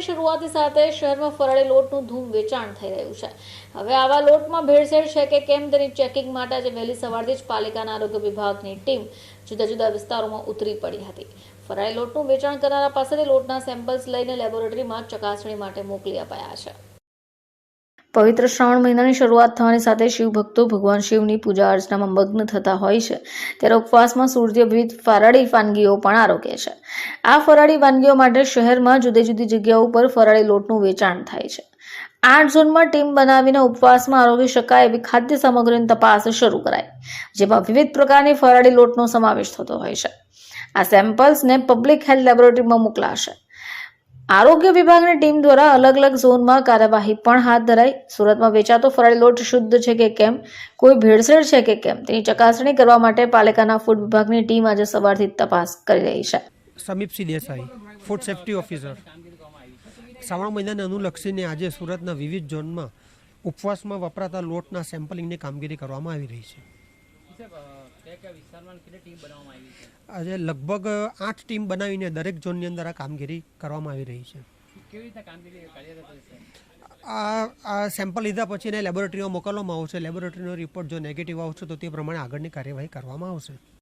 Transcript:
મહિનાની શરૂઆતની સાથે શહેરમાં ફરાળી લોટનું ધૂમ વેચાણ થઈ રહ્યું છે. હવે આવા લોટમાં ભેળસેળ છે કે કેમ તેની ચેકિંગ માટે આજે વહેલી સવારથી જ પાલિકાના આરોગ્ય વિભાગની ટીમ જુદા જુદા વિસ્તારોમાં ઉતરી પડી હતી. ફરાળી લોટનું વેચાણ કરનારા પાસેથી લોટના સેમ્પલ્સ લઈને લેબોરેટરીમાં ચકાસણી માટે મોકલી અપાયા છે. પવિત્ર શ્રાવણ મહિનાની શરૂઆત થવાની સાથે શિવ ભક્તો ભગવાન શિવની પૂજા અર્ચનામાં મગ્ન થતા હોય છે. ત્યારે ઉપવાસમાં સૂર્ય વિવિધ ફરાળી વાનગીઓ પણ આરોગે છે. આ ફરાળી વાનગીઓ માટે શહેરમાં જુદી જુદી જગ્યાઓ પર ફરાળી લોટનું વેચાણ થાય છે. આઠ ઝોનમાં ટીમ બનાવીને ઉપવાસમાં આરોગી શકાય એવી ખાદ્ય સામગ્રીની તપાસ શરૂ કરાઈ, જેમાં વિવિધ પ્રકારની ફરાળી લોટનો સમાવેશ થતો હોય છે. આ સેમ્પલ્સને પબ્લિક હેલ્થ લેબોરેટરીમાં મોકલાશે. આરોગ્ય વિભાગની ટીમ દ્વારા અલગ અલગ ઝોનમાં કાર્યવાહી પણ હાથ ધરાઈ. સુરતમાં વેચાતો ફરાળી લોટ શુદ્ધ છે કે કેમ? કોઈ ભેળસેળ છે કે કેમ? તેની ચકાસણી કરવા માટે પાલિકાના ફૂડ વિભાગની ટીમ આજે સવારથી તપાસ કરી રહી છે. Samipsinh Desai, food safety officer. Shravan મહિનાને અનુલક્ષીને આજે સુરતના વિવિધ ઝોનમાં ઉપવાસમાં વપરાતા લોટના સેમ્પલિંગની કામગીરી કરવામાં આવી રહી છે. આજે લગભગ આઠ ટીમ બનાવીને દરેક ઝોનની અંદર આ કામગીરી કરવામાં આવી રહી છે. આ આ સેમ્પલ લીધા પછી એને લેબોરેટરીમાં મોકલવામાં આવશે. લેબોરેટરીનો રિપોર્ટ જો નેગેટિવ આવશે તો તે પ્રમાણે આગળની કાર્યવાહી કરવામાં આવશે.